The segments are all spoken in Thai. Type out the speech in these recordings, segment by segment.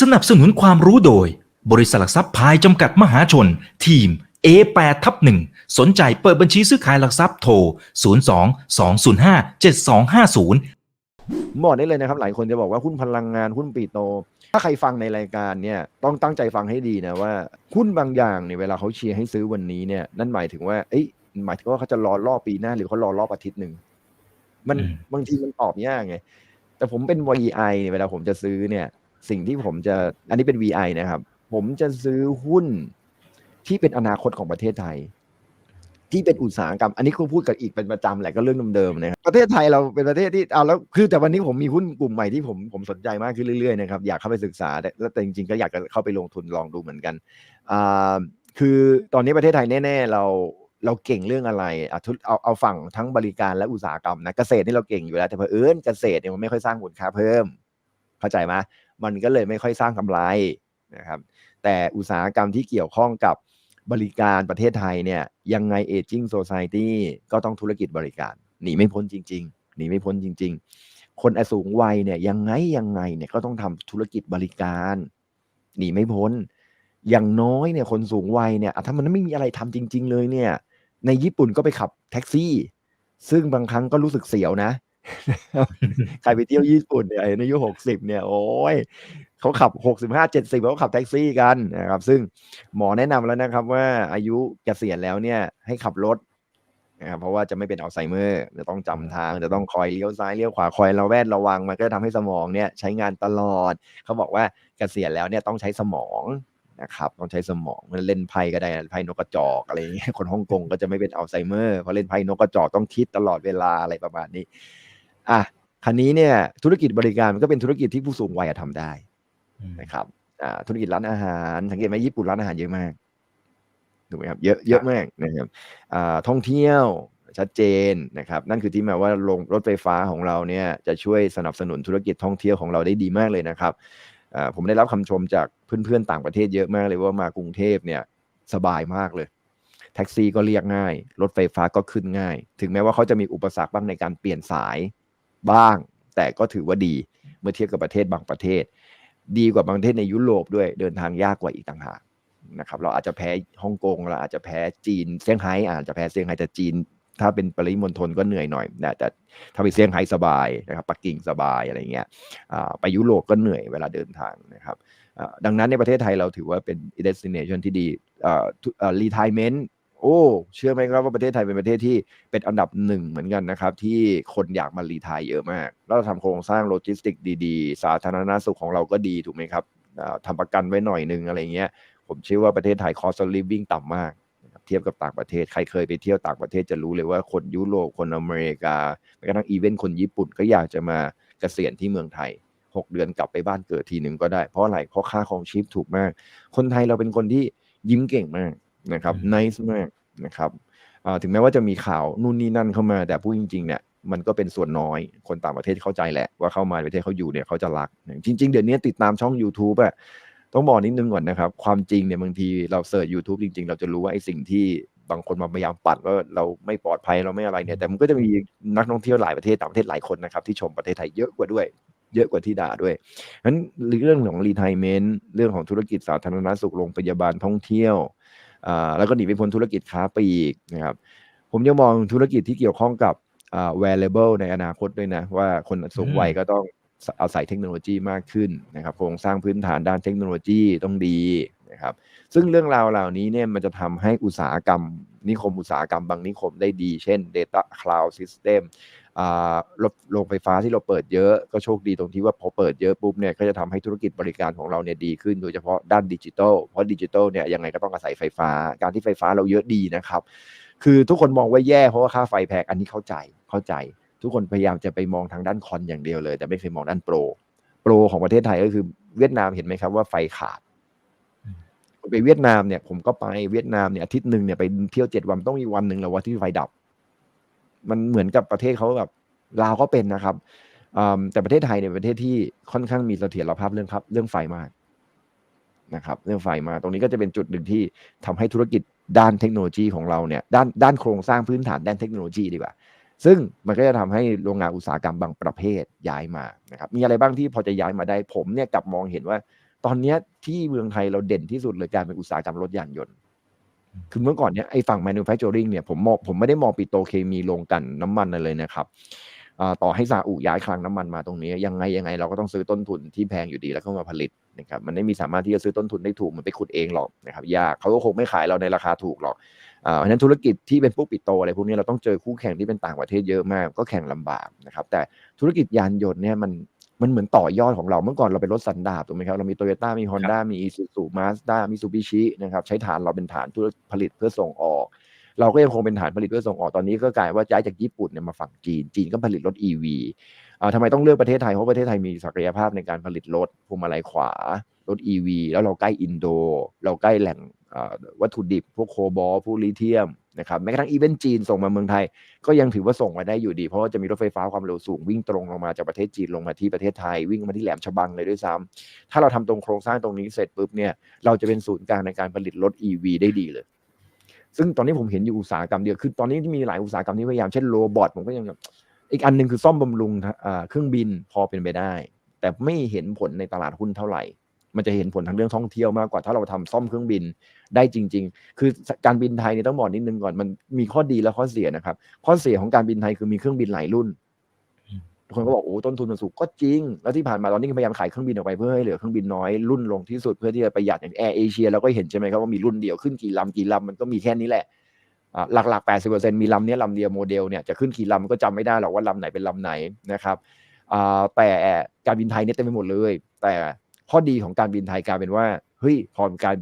สนับสนุนความรู้โดย บริษัทหลักทรัพย์พายจำกัดมหาชน ทีม A8 ทับ1สนใจเปิดบัญชีซื้อขายหลักทรัพย์โทร 02 205 7250 บอกได้เลยนะครับ หลายคนจะบอกว่าหุ้นพลังงานหุ้นปีโต ถ้าใครฟังในรายการเนี่ยต้องตั้งใจฟังให้ดีนะว่าหุ้นบางอย่างเนี่ยเวลาเขาเชียร์ให้ซื้อวันนี้เนี่ยนั่นหมายถึงว่าเอ้ยหมายถึงว่าเขาจะรอรอบปีหน้าหรือเขารอรอบอาทิตย์หนึ่งมันอืมบางทีมันตอบยากไงแต่ผมเป็น VI เนี่ยเวลาผมจะซื้อเนี่ย สิ่งที่ผมจะอันนี้เป็น VI นะครับ ผมจะซื้อหุ้นที่เป็นอนาคตของประเทศไทย ที่เป็นอุตสาหกรรม อันนี้คุณพูดกับอีกเป็นประจำแหละก็เรื่องเดิมๆนะครับประเทศไทยเราเป็นประเทศที่เอาแล้วคือแต่วันนี้ผมมีหุ้นกลุ่มใหม่ที่ผมผมสนใจมากขึ้นเรื่อยๆนะครับอยากเข้าไปศึกษาแต่แต่จริงๆก็อยากจะเข้าไปลงทุนลองดูเหมือนกันอ่าคือตอนนี้ประเทศไทยแน่ ๆ เราเราเก่งเรื่องอะไรอะทุเอาเอาฝั่งทั้งบริการและอุตสาหกรรมนะเกษตรนี่เราเก่งอยู่แล้ว แต่เผอิญเกษตรเนี่ยมันไม่ค่อยสร้างมูลค่าเพิ่ม เข้าใจไหม มันก็เลยไม่ค่อยสร้างกำไรนะครับแต่อุตสาหกรรมที่เกี่ยวข้องกับบริการประเทศไทยเนี่ยยังไง aging society ก็ต้องธุรกิจบริการหนีไม่พ้นจริง ๆ หนีไม่พ้นจริง ๆ คนอสูงวัยเนี่ยยังไงยังไงเนี่ยก็ต้องทำธุรกิจบริการ หนีไม่พ้น อย่างน้อยเนี่ยคนสูงวัยเนี่ยถ้ามันไม่มีอะไรทำจริง ๆ เลยเนี่ยในญี่ปุ่นก็ไปขับแท็กซี่ ซึ่งบางครั้งก็รู้สึกเสียวนะ ใครไปเที่ยวญี่ปุ่นเนี่ยในอายุหกสิบเนี่ยโอ้ยเขาขับหกสิบห้าเจ็ดสิบเขาขับแท็กซี่กันนะครับ ซึ่งหมอแนะนำแล้วนะครับว่าอายุเกษียณแล้วเนี่ยให้ขับรถนะครับเพราะว่าจะไม่เป็นอัลไซเมอร์จะต้องจำทางจะต้องคอยเลี้ยวซ้ายเลี้ยวขวาคอยระแวดระวัง มันก็จะทำให้สมองเนี่ยใช้งานตลอด เขาบอกว่าเกษียณแล้วเนี่ยต้องใช้สมองนะครับต้องใช้สมองมันเล่นไพ่ก็ได้ไพ่นกกระจอกอะไรอย่างเงี้ยคนฮ่องกงก็จะไม่เป็นอัลไซเมอร์เพราะเล่นไพ่นกกระจอกต้องคิดตลอดเวลาอะไรประมาณนี้ อะคันนี้เนี่ยธุรกิจบริการมันก็เป็นธุรกิจที่ผู้สูงวัยอะทำได้นะครับอ่าธุรกิจร้านอาหารสังเกตไหมญี่ปุ่นร้านอาหารเยอะมากถูกไหมครับเยอะเยอะมากนะครับอ่าท่องเที่ยวชัดเจนนะครับ นั่นคือที่มาว่าลงรถไฟฟ้าของเราเนี่ยจะช่วยสนับสนุนธุรกิจท่องเที่ยวของเราได้ดีมากเลยนะครับอ่าผมได้รับคำชมจากเพื่อนๆต่างประเทศเยอะมากเลยว่ามากรุงเทพเนี่ยสบายมากเลย แท็กซี่ก็เรียกง่าย รถไฟฟ้าก็ขึ้นง่าย ถึงแม้ว่าเขาจะมีอุปสรรคบ้างในการเปลี่ยนสาย บ้าง แต่ก็ถือว่าดีเมื่อเทียบกับประเทศบางประเทศ ดีกว่าบางประเทศในยุโรปด้วยเดินทางยากกว่าอีกต่างหากนะครับเราอาจจะแพ้ฮ่องกงเราอาจจะแพ้จีนเซี่ยงไฮ้อาจจะแพ้เซี่ยงไฮ้แต่จีน ถ้าเป็นปริมณฑลก็เหนื่อยหน่อยนะแต่ถ้าไปเซี่ยงไฮ้สบายนะครับปักกิ่งสบายอะไรเงี้ยไปยุโรปก็เหนื่อยเวลาเดินทางนะครับดังนั้นในประเทศไทยเราถือว่าเป็น destination ที่ดีอ่าทุอ่า retirement โอ้เชื่อไหมครับว่าประเทศไทยเป็นประเทศที่เป็นอันดับหนึ่งเหมือนกันนะครับ ที่คนอยากมารีไทายเยอะมากแล้วเราทำโครงสร้างโลจิสติกดีๆ สาธารณสุขของเราก็ดีถูกไหมครับอ่าทำประกันไว้หน่อยนึงอะไรเงี้ย ผมเชื่อว่าประเทศไทย cost of living ต่ำมากเทียบกับต่างประเทศ ใครเคยไปเที่ยวต่างประเทศจะรู้เลยว่าคนยุโรปคนอเมริกาแม้กระทั่งอีเวนต์คนญี่ปุ่นก็อยากจะมาเกษียณที่เมืองไทย 6 เดือนกลับไปบ้านเกิดทีหนึ่งก็ได้เพราะอะไรเพราะค่าของชีพถูกมาก คนไทยเราเป็นคนที่ยิ้มเก่งมาก นะครับอืม nice มากนะครับอ่าถึงแม้ว่าจะมีข่าวนู่นนี่นั่นเข้ามาแต่พูดจริงๆเนี่ยมันก็เป็นส่วนน้อยคนต่างประเทศเข้าใจแหละ ว่าเข้ามาในประเทศเขาอยู่เนี่ยเขาจะรัก จริง ๆ เดี๋ยวนี้ติดตามช่อง YouTube อะต้องบอกนิดนึงก่อนนะครับ ความจริงเนี่ยบางทีเราเสิร์ช YouTube จริง ๆ เราจะรู้ว่าไอ้สิ่งที่บางคนมาพยายามปัดว่าเราไม่ปลอดภัยเราไม่อะไรเนี่ยแต่มันก็จะมีนักท่องเที่ยวหลายประเทศต่างประเทศหลายคนนะครับที่ชมประเทศไทยเยอะกว่าด้วย เยอะกว่าที่ด่าด้วยนั้นเรื่องของรีไทเมนต์เรื่องของธุรกิจสาธารณสุขโรงพยาบาลท่องเที่ยวอ่า แล้วก็หนีไปพ้นธุรกิจค้าปลีกนะครับผมยังมองธุรกิจที่เกี่ยวข้องกับอ่า wearable ในอนาคตด้วยนะ ว่าคนสูงวัยอืมก็ต้องเอาใส่เทคโนโลยีมากขึ้นนะครับโครงสร้างพื้นฐานด้านเทคโนโลยีต้องดีนะครับซึ่งเรื่องราวเหล่านี้เนี่ยมันจะทำให้อุตสาหกรรม นิคมอุตสาหกรรมบางนิคมได้ดี เช่น Data Cloud System อ่า รถโรงไฟฟ้าที่เราเปิดเยอะก็โชคดีตรงที่ว่าพอเปิดเยอะปุ๊บเนี่ยก็จะทำให้ธุรกิจบริการของเราเนี่ยดีขึ้น โดยเฉพาะด้านดิจิทัลเพราะดิจิทัลเนี่ยยังไงก็ต้องอาศัยไฟฟ้า การที่ไฟฟ้าเราเยอะดีนะครับ คือทุกคนมองว่าแย่เพราะว่าค่าไฟแพงอันนี้เข้าใจเข้าใจ ทุกคนพยายามจะไปมองทางด้านคอนอย่างเดียวเลย แต่ไม่เคยมองด้านโปรโปรของประเทศไทยก็คือเวียดนามเห็นไหมครับว่าไฟขาดไปเวียดนามเนี่ยผมก็ไปเวียดนามเนี่ยอาทิตย์หนึ่งเนี่ยไปเที่ยวเจ็ดวันต้องมีวันหนึ่งแล้วว่าที่ไฟดับ มันเหมือนกับประเทศเขาแบบลาวก็เป็นนะครับแต่ประเทศไทยเนี่ยประเทศที่ค่อนข้างมีเสถียรภาพเรื่องครับ เรื่องไฟมากนะครับ เรื่องไฟมาตรงนี้ก็จะเป็นจุดหนึ่งที่ทำให้ธุรกิจด้านเทคโนโลยีของเราเนี่ยด้านด้านโครงสร้างพื้นฐานด้านเทคโนโลยีดีกว่า ซึ่งมันก็จะทำให้โรงงานอุตสาหกรรมบางประเภทย้ายมานะครับมีอะไรบ้างที่พอจะย้ายมาได้ผมเนี่ยกลับมองเห็นว่า ตอนนี้ที่เมืองไทยเราเด่นที่สุดเลยการเป็นอุตสาหกรรมรถยานยนต์ คือเมื่อก่อนเนี้ยไอ้ฝั่ง manufacturing เนี่ยผมมองผมไม่ได้มองปิโตเคมีโรงกันน้ำมันเลยนะครับต่อให้ซาอุย้ายคลังน้ำมันมาตรงนี้ ยังไงยังไงเราก็ต้องซื้อต้นทุนที่แพงอยู่ดีแล้วก็มาผลิตนะครับมันไม่มีสามารถที่จะซื้อต้นทุนได้ถูกมันไปขุดเองหรอกนะครับยากเขาก็คงไม่ขายเราในราคาถูกหรอกอ่าเพราะฉะนั้นธุรกิจที่เป็นพวกปิโตอะไรพวกนี้เราต้องเจอคู่แข่งที่เป็นต่างประเทศเยอะมากก็แข่งลำบากนะครับแต่ธุรกิจยานยนต์เนี่ยมัน มันเหมือนต่อยอดของเราเมื่อก่อนเราเป็นรถสันดาปถูกไหมครับ เรามีโตโยต้ามีฮอนด้ามีอีซูซูมาสด้ามีซูบิชินะครับใช้ฐานเราเป็นฐานธุรกิจผลิตเพื่อส่งออก เราก็ยังคงเป็นฐานผลิตเพื่อส่งออกตอนนี้ก็กลายว่าย้ายจากญี่ปุ่นเนี่ยมาฝั่งจีน จีนก็ผลิตรถ EV อ่าทำไมต้องเลือกประเทศไทย เพราะประเทศไทยมีศักยภาพในการผลิตรถพวงมาลัยขวารถ EV แล้วเราใกล้อินโด เราใกล้แหล่งอ่า วัตถุดิบ พวกโคบอลพวกลิเธียมนะครับแม้กระทั่งอีเวนต์จีนส่งมาเมืองไทย ก็ยังถือว่าส่งมาได้อยู่ดี เพราะว่าจะมีรถไฟฟ้าความเร็วสูงวิ่งตรงลงมาจากประเทศจีนลงมาที่ประเทศไทย วิ่งมาที่แหลมฉบังเลยด้วยซ้ำถ้าเราทำตรงโครงสร้างตรงนี้เสร็จปุ๊บเนี่ยเราจะเป็นศูนย์กลางในการผลิตรถ EV ได้ดีเลย ซึ่งตอนนี้ผมเห็นอยู่อุตสาหกรรมเดียวคือตอนนี้ที่มีหลายอุตสาหกรรมที่พยายามเช่นโรบอทผมก็ยังอีกอันหนึ่งคือซ่อมบำรุงเครื่องบินพอเป็นไปได้ แต่ไม่เห็นผลในตลาดหุ้นเท่าไหร่ มันจะเห็นผลทางเรื่องท่องเที่ยวมากกว่าถ้าเราทำซ่อมเครื่องบินได้จริง ๆ คือการบินไทยเนี่ยต้องบอกนิดนึงก่อนมันมีข้อดีและข้อเสียนะครับ ข้อเสียของการบินไทยคือมีเครื่องบินหลายรุ่นคนก็บอกโอ้ต้นทุนมันสูงก็จริง แล้วที่ผ่านมาตอนนี้ก็พยายามขายเครื่องบินออกไปเพื่อให้เหลือเครื่องบินน้อยรุ่นลงที่สุดเพื่อที่จะประหยัดอย่างแอร์เอเชียเราก็เห็นใช่ไหมครับว่ามีรุ่นเดียวขึ้นกี่ลำกี่ลำมันก็มีแค่นี้แหละอ่าหลักๆ 80%มีลำเนี้ยลำเดียวโมเดลเนี่ยจะขึ้นกี่ลำก็จำไม่ได้หรอกว่าลำไหนเป็นลำไหนนะครับอ่าแต่การบินไทยเนี่ยเต็มไปหมดเลย แต่ ข้อดีของการบินไทยกลายเป็นว่าเฮ้ยพอการ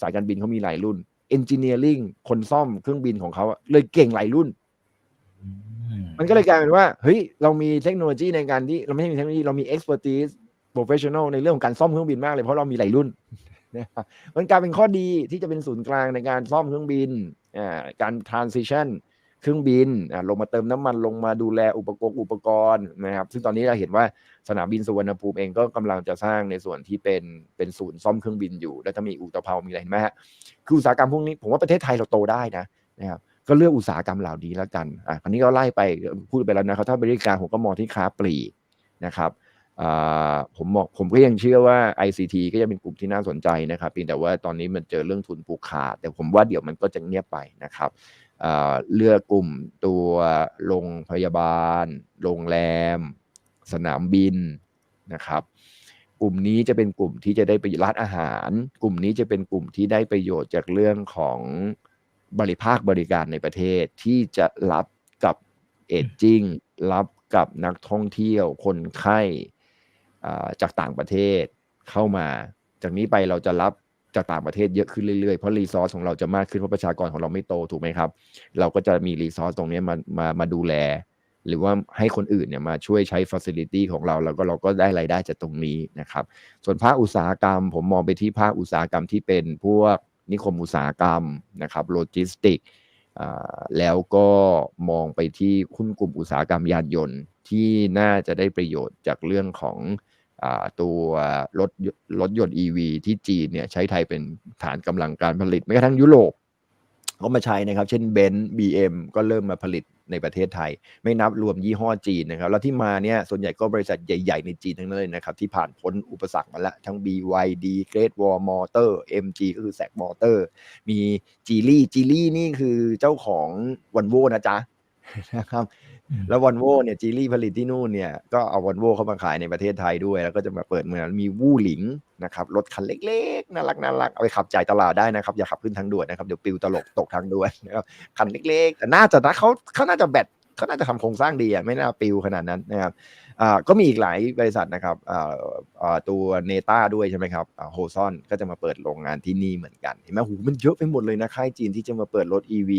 สายการบินเขามีหลายรุ่น engineering คนซ่อมเครื่องบินของเขาอะเลยเก่งหลายรุ่น มันก็เลยกลายเป็นว่า เฮ้ย เรามีเทคโนโลยีในการที่เราไม่ใช่มีเทคโนโลยีเรามี expertise professional ในเรื่องของการซ่อมเครื่องบินมากเลยเพราะเรามีหลายรุ่นนะครับมันกลายเป็นข้อดีที่จะเป็นศูนย์กลางในการซ่อมเครื่องบินอ่าการ transition เครื่องบินลงมาเติมน้ำมันลงมาดูแลอุปกรณ์อุปกรณ์นะครับ ซึ่งตอนนี้เราเห็นว่าสนามบินสุวรรณภูมิเองก็กำลังจะสร้างในส่วนที่เป็นเป็นศูนย์ซ่อมเครื่องบินอยู่ แล้วถ้ามีอุตภามีอะไรเห็นไหมฮะคืออุตสาหกรรมพวกนี้ผมว่าประเทศไทยเราโตได้นะนะครับก็เลือกอุตสาหกรรมเหล่านี้แล้วกันอะคราวนี้ก็ไล่ไปพูดไปแล้วนะครับถ้าบริการผมก็มองที่ค้าปลีกนะครับผมมองผมก็ยังเชื่อว่า ICT ก็ยังเป็นกลุ่มที่น่าสนใจนะครับเพียงแต่ว่าตอนนี้มันเจอเรื่องทุนผูกขาด แต่ผมว่าเดี๋ยวมันก็จะเงียบไปนะครับ เลือกกลุ่มตัวโรงพยาบาล โรงแรม สนามบินนะครับ กลุ่มนี้จะเป็นกลุ่มที่จะได้ไปร้านอาหาร กลุ่มนี้จะเป็นกลุ่มที่ได้ประโยชน์จากเรื่องของบริภาคบริการในประเทศที่จะรับกับเอจจิ้งรับกับนักท่องเที่ยวคนไข้จากต่างประเทศเข้ามา จากนี้ไปเราจะรับ จากต่างประเทศเยอะขึ้นเรื่อยๆ เพราะรีซอสของเราจะมากขึ้นเพราะประชากรของเราไม่โตถูกไหมครับ เราก็จะมีรีซอสตรงนี้มามามาดูแล หรือว่าให้คนอื่นเนี่ยมาช่วยใช้ฟ a ซิลิตี้ของเรา แล้วก็เราก็ได้รายได้จากตรงนี้นะครับ ส่วนภาคอุตสาหกรรม ผมมองไปที่ภาคอุตสาหกรรมที่เป็นพวกนิคมอุตสาหกรรมนะครับโลจิสติกแล้วก็มองไปที่หุ้นกลุ่มอุตสาหกรรมยานยนต์ ที่น่าจะได้ประโยชน์จากเรื่องของ ตัวรถรถยนต์ EV ที่จีนเนี่ยใช้ไทยเป็นฐานกำลังการผลิตแม้กระทั่งยุโรปก็มาใช้นะครับ เช่นเบนซ์บีเอ็มก็เริ่มมาผลิตในประเทศไทย ไม่นับรวมยี่ห้อจีนนะครับ แล้วที่มาเนี่ยส่วนใหญ่ก็บริษัทใหญ่ ๆ ในจีนทั้งนั้นเลยนะครับ ที่ผ่านพ้นอุปสรรคมาแล้ว ทั้ง BYD Great Wall Motor MG ก็คือแซกมอเตอร์มีจีลี่จีลี่นี่คือเจ้าของวันโวนะจ๊ะนะครับ แล้ววอลโวเนี่ยจีลี่ผลิตที่นู่นเนี่ยก็เอาวอลโวเข้ามาขายในประเทศไทยด้วย แล้วก็จะมาเปิดเมืองมีวู่หลิงนะครับรถคันเล็กๆน่ารักน่ารักเอาไปขับจ่ายตลาดได้นะครับอย่าขับขึ้นทางด่วนนะครับเดี๋ยวปิวตลกตกทางด่วนนะครับคันเล็กๆแต่น่าจะนะเขาเขาน่าจะแบต เขาน่าจะทำโครงสร้างดีอะไม่น่าปิวขนาดนั้นนะครับอ่าก็มีอีกหลายบริษัทนะครับอ่าตัวเนต้าด้วยใช่ไหมครับโฮซอนก็จะมาเปิดโรงงานที่นี่เหมือนกันเห็นไหมหูมันเยอะไปหมดเลยนะค่ายจีนที่จะมาเปิดรถ EV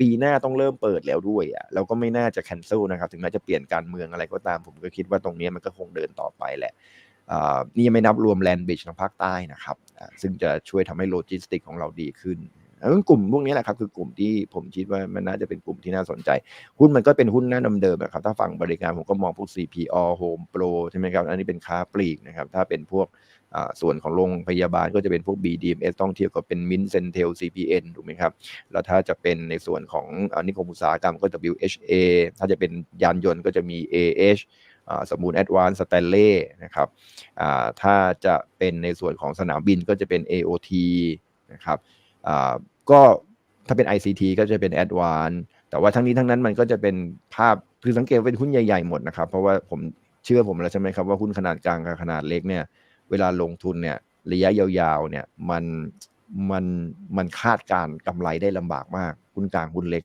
ปีหน้าต้องเริ่มเปิดแล้วด้วยอะแล้วก็ไม่น่าจะ cancel นะครับถึงแม้จะเปลี่ยนการเมืองอะไรก็ตาม ผมก็คิดว่าตรงนี้มันก็คงเดินต่อไปแหละอ่านี่ยังไม่นับรวมแลนด์บิชทางภาคใต้นะครับซึ่งจะช่วยทำให้โลจิสติกของเราดีขึ้น แล้วกลุ่มพวกนี้แหละครับคือกลุ่มที่ผมคิดว่ามันน่าจะเป็นกลุ่มที่น่าสนใจ หุ้นมันก็เป็นหุ้นหน้าเดิมๆนะครับถ้าฝั่งบริการผมก็มองพวก CPO Home Pro ใช่ไหมครับอันนี้เป็นค้าปลีกนะครับถ้าเป็นพวกส่วนของโรงพยาบาลก็จะเป็นพวก BDMs ต้องเทียบกับเป็น Mint Centel CPN ถูกไหมครับ แล้วถ้าจะเป็นในส่วนของอนิคมอุตสาหกรรมก็ WHA ถ้าจะเป็นยานยนต์ก็จะมี AH อ่าสมูนแอดวานสแตนเล่นะครับถ้าจะเป็นในส่วนของสนามบินก็จะเป็น AOT นะครับ ก็ถ้าเป็น ICT ก็จะเป็น a d v a n c e แต่ว่าทั้งนี้ทั้งนั้นมันก็จะเป็นภาพคือสังเกตเป็นหุ้นใหญ่ๆหมดนะครับ เพราะว่าผมเชื่อผมแล้วใช่ไหมครับว่าหุ้นขนาดกลางกับขนาดเล็กเนี่ย เวลาลงทุนเนี่ยระยะยาวๆเนี่ยมันมันมันคาดการณ์กำไรได้ลำบากมากหุ้นกลางหุ้นเล็ก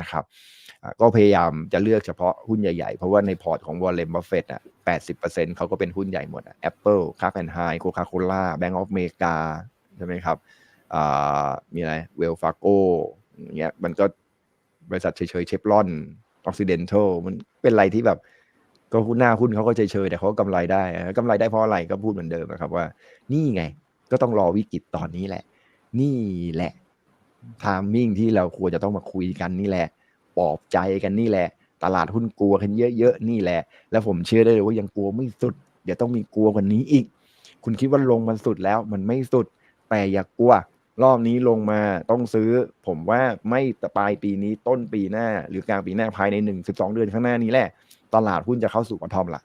นะครับก็พยายามจะเลือกเฉพาะหุ้นใหญ่ๆ เพราะว่าในพอร์ตของวอลเลนบัฟเฟตอะแปดสิบเปอร์เซ็นต์เขาก็เป็นหุ้นใหญ่หมดแอปเปิลคาร์แอนไฮโคคาโคล่าแบงก์ออฟเมกาใช่ไหมครับ มีอะไรเวลฟาโกอย่างเงี้ยมันก็บริษัทเฉยๆเชฟรอนออกซิเดนทัลมันเป็นอะไรที่แบบก็หุ้นหน้าหุ้นเขาก็เฉยๆแต่เขากำไรได้กำไรได้เพราะอะไรก็พูดเหมือนเดิมนะครับว่า นี่ไงก็ต้องรอวิกฤตตอนนี้แหละ นี่แหละทามมิ่งที่เราควรจะต้องมาคุยกันนี่แหละปลอบใจกันนี่แหละ ตลาดหุ้นกลัวกันเยอะๆนี่แหละ แล้วผมเชื่อได้เลยว่ายังกลัวไม่สุดเดี๋ยวต้องมีกลัวกว่านี้อีก คุณคิดว่าลงมันสุดแล้วมันไม่สุด แต่อย่ากลัว รอบนี้ลงมาต้องซื้อ ผมว่าไม่ปลายปีนี้ต้นปีหน้า หรือกลางปีหน้าภายในหนึ่งสิบสองเดือนข้างหน้านี้แหละ ตลาดหุ้นจะเข้าสู่บอททอมละ